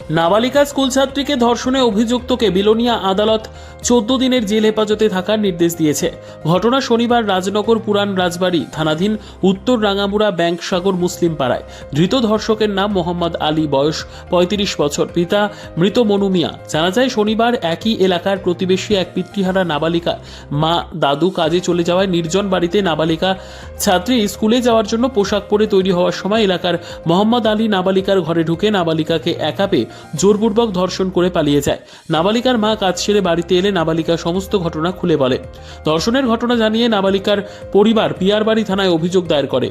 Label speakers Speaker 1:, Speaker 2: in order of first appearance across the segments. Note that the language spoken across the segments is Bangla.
Speaker 1: নাবালিকা স্কুল ছাত্রীকে ধর্ষণে অভিযুক্তকে বিলোনিয়া আদালত চোদ্দ দিনের জেল হেফাজতে থাকার নির্দেশ দিয়েছে। ঘটনা শনিবার রাজনগর পুরান রাজবাড়ি, থানাধীন উত্তর রাঙামুড়া ব্যাংক সাগর মুসলিম পাড়ায়। ধৃত ধর্ষকের নাম মোহাম্মদ আলী, বয়স পঁয়ত্রিশ বছর। পিতা মৃত মনুমিয়া জানা যায়, শনিবার একই এলাকার প্রতিবেশী এক পিতৃহারা নাবালিকা মা দাদু কাজে চলে যাওয়ায় নির্জন বাড়িতে নাবালিকা ছাত্রী স্কুলে যাওয়ার জন্য পোশাক পরে তৈরি হওয়ার সময় এলাকার মোহাম্মদ আলী নাবালিকার ঘরে ঢুকে নাবালিকাকে একা পেয়ে জোরপূর্বক ধর্ষণ করে পালিয়ে যায়। নাবালিকার মা কাজ সেরে বাড়িতে এলে নাবালিকা সমস্ত ঘটনা খুলে বলে। ধর্ষণের ঘটনা জানিয়ে নাবালিকার পরিবার পিয়ারবাড়ি থানায় অভিযোগ দায়ের করে।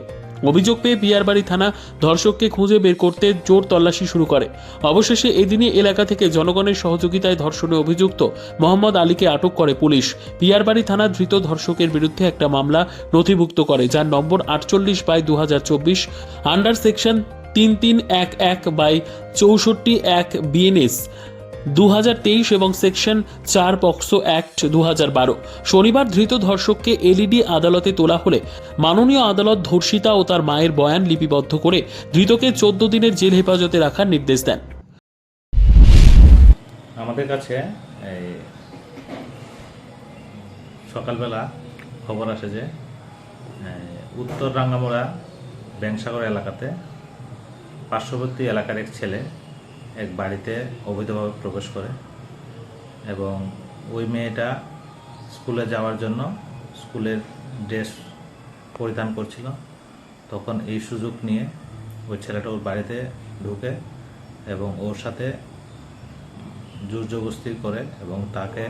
Speaker 1: অভিযোগ পেয়ে পিয়ারবাড়ি থানা ধর্ষককে খুঁজে বের করতে জোর তল্লাশি শুরু করে। অবশেষে এদিনই এলাকা থেকে জনগণের সহযোগিতায় ধর্ষণে অভিযুক্ত মোহাম্মদ আলীকে আটক করে পুলিশ। পিয়ারবাড়ি থানা ধৃত ধর্ষকের বিরুদ্ধে একটা মামলা নথিভুক্ত করে, যার নম্বর আটচল্লিশ বাই দু আন্ডার সেকশন তিন তিন এক এক বাই চৌষট্টি এক বিএনএস দু এবং সেকশন চার পক্সো অ্যাক্ট দু শনিবার ধৃত ধর্ষককে এলইডি আদালতে তোলা হলে মাননীয় আদালত ধর্ষিতা ও তার মায়ের বয়ান লিপিবদ্ধ করে ধৃতকে চোদ্দ দিনের জেল হেফাজতে রাখার নির্দেশ দেন।
Speaker 2: আমাদের কাছে সকালবেলা খবর আসে যে উত্তর রাঙ্গামোড়া ব্যাংসাগর এলাকাতে পার্শ্ববর্তী এলাকার এক ছেলে এক বাড়িতে অবৈধভাবে প্রবেশ করে এবং ওই মেয়েটা স্কুলে যাওয়ার জন্য স্কুলের ড্রেস পরিধান করছিল। তখন এই সুযোগ নিয়ে ওই ছেলেটা ওর বাড়িতে ঢুকে এবং ওর সাথে জোর জবস্তি করে এবং তাকে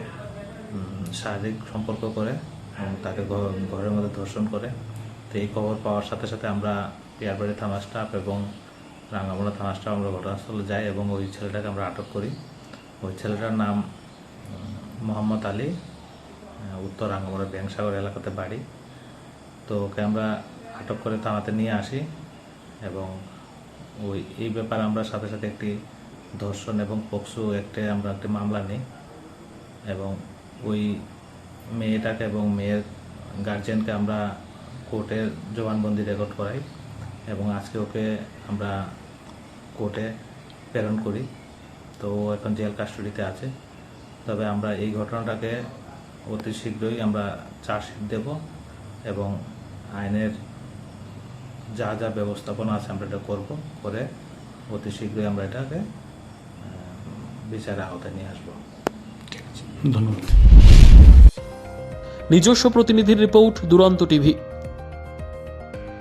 Speaker 2: শারীরিক সম্পর্ক করে এবং তাকে ঘরের মধ্যে ধর্ষণ করে। তো এই খবর পাওয়ার সাথে সাথে আমরা পিয়ারবাড়ি থানা স্টাফ এবং রাঙ্গামোড়া থানা স্টাফ আমরা ঘটনাস্থলে যাই এবং ওই ছেলেটাকে আমরা আটক করি। ওই ছেলেটার নাম মোহাম্মদ আলী উত্তর রাঙ্গামোড়া ব্যাংসাগর এলাকাতে বাড়ি। তো ওকে আমরা আটক করে থানাতে নিয়ে আসি এবং ওই, এই ব্যাপারে আমরা সাথে সাথে একটি ধর্ষণ এবং পক্সো একটি, আমরা একটি মামলা নিই এবং ওই মেয়েটাকে এবং মেয়ের গার্জেনকে আমরা কোর্টের জবানবন্দি রেকর্ড করাই। এবং আজকে ওকে আমরা কোর্টে প্রেরণ করি। তো ও এখন জেল কাস্টডিতে আছে। তবে আমরা এই ঘটনাটাকে অতি শীঘ্রই আমরা চার্জশিট দেব এবং আইনের যা যা ব্যবস্থাপনা আছে আমরা এটা করব করে অতি শীঘ্রই আমরা এটাকে আহ, বিচারের আওতায় নিয়ে আসব।
Speaker 3: ধন্যবাদ।
Speaker 1: নিজস্ব প্রতিনিধির রিপোর্ট দুরন্ত টিভি।